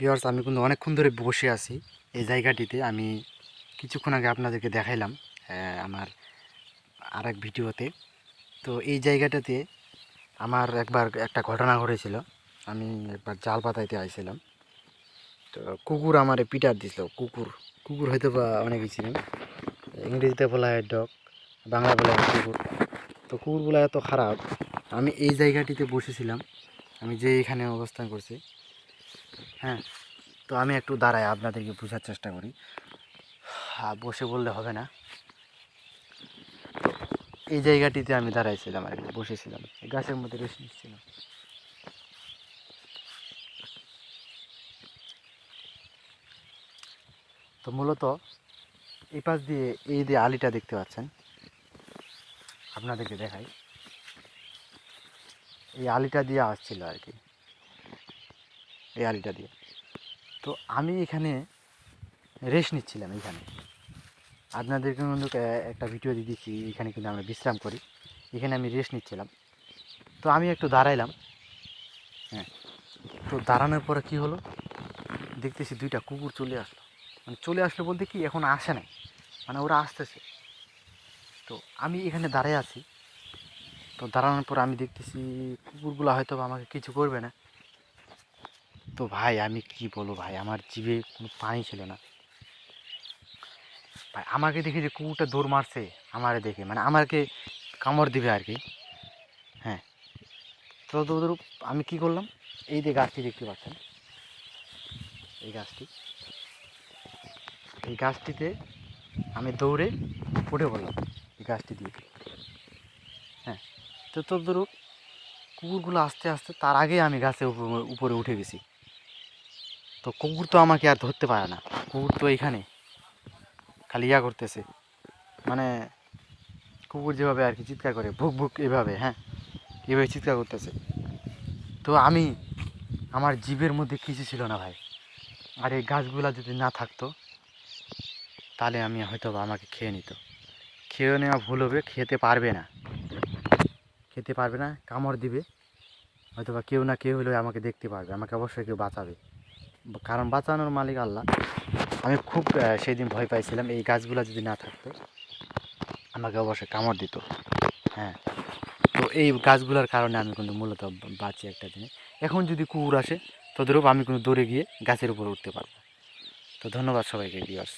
Viewers আমি কিন্তু অনেকক্ষণ ধরে বসে আছি। এই জায়গাটিতে আমি কিছুক্ষণ আগে আপনাদেরকে দেখাইলাম আমার আর এক ভিডিওতে। তো এই জায়গাটাতে আমার একবার একটা ঘটনা ঘটেছিল। আমি একবার জাল পাতাইতে আইছিলাম। তো কুকুর আমারে পিটার দিছিল, কুকুর। কুকুর হয়তো বা অনেকেই ছিলেন ইংরেজিতে বলা হয় ডগ বাংলা বলা হয় কুকুর। তো কুকুরগুলো এত খারাপ, আমি এই জায়গাটিতে বসেছিলাম। আমি যে এখানে অবস্থান করছি হ্যাঁ তো আমি একটু দাঁড়াই, আপনাদেরকে বোঝার চেষ্টা করি। বসে বললে হবে না। এই জায়গাটিতে আমি দাঁড়াইছিলাম আর বসেছিলাম। গাছের মধ্যে রেস্ট নিচ্ছিলাম। তো মূলত এই পাশ দিয়ে, এই যে আলিটা দেখতে পাচ্ছেন, আপনাদেরকে দেখাই। এই আলিটা দিয়ে আসছিল আর কি। এই আলিটা দিয়ে। তো আমি এখানে রেস্ট নিচ্ছিলাম এখানে। আপনাদেরকে কিন্তু একটা ভিডিও দিয়ে দিচ্ছি, এখানে কিন্তু আমরা বিশ্রাম করি। এখানে আমি রেস্ট নিচ্ছিলাম। তো আমি একটু দাঁড়াইলাম। হ্যাঁ। তো দাঁড়ানোর পরে কি হলো? দেখতেছি দুইটা কুকুর চলে আসলো। মানে চলে আসলো বলতে কি, এখন আসে নাই। মানে ওরা আসতেছে। তো আমি এখানে দাঁড়ায় আছি। তো দাঁড়ানোর পর আমি দেখতেছি কুকুরগুলো হয়তো আমাকে কিছু করবে না। তো ভাই, আমি কি বলব ভাই, আমার জিভে কোনো পানি ছিল না। ভাই, আমাকে দেখে যে কুকুরটা দৌড় মারছে, আমারে দেখে মানে আমাকে কামড় দিবে আর কি হ্যাঁ। তো তোদের আমি কি করলাম? এই যে গাছটি দেখতে পাচ্ছেন, এই গাছটি, এই গাছটিতে আমি দৌড়ে উঠে পড়লাম, এই গাছটি দিয়ে। হ্যাঁ। তো তোদের কুকুরগুলো আস্তে আস্তে, তার আগে আমি উপর- উপরে উঠে গেছি। তো কুকুর তো আমাকে আর ধরতে পারে না। কুকুর তো এখানে খালি ইয়া করতেছে। মানে কুকুর যেভাবে আর কি চিৎকার করে, ভুক ভুক এভাবে হ্যাঁ এভাবে চিৎকার করতেছে। তো আমি, আমার জীবের মধ্যে কিছু ছিল না ভাই। আর এই গাছগুলা যদি না থাকতো, তাহলে আমি হয়তো আমাকে খেয়ে নিত। খেয়ে নেওয়া ভুল হবে, খেতে পারবে না। খেতে পারবে না, কামড় দিবে। হয়তো বা কেউ না কেউ হলেও আমাকে দেখতে পারবে, আমাকে অবশ্যই কেউ বাঁচাবে। কারণ বাঁচানোর মালিক আল্লাহ। আমি খুব সেই দিন ভয় পাইছিলাম এই গাছগুলো যদি না থাকতো, আমাকে অবশ্যই কামড় দিত। হ্যাঁ তো এই গাছগুলোর কারণে আমি কিন্তু মূলত বাঁচি একটা দিনে। এখন যদি কুকুর আসে, তদরূপ আমি কিন্তু দৌড়ে গিয়ে গাছের উপর উঠতে পারব। তো ধন্যবাদ সবাইকে ভিউয়ার্স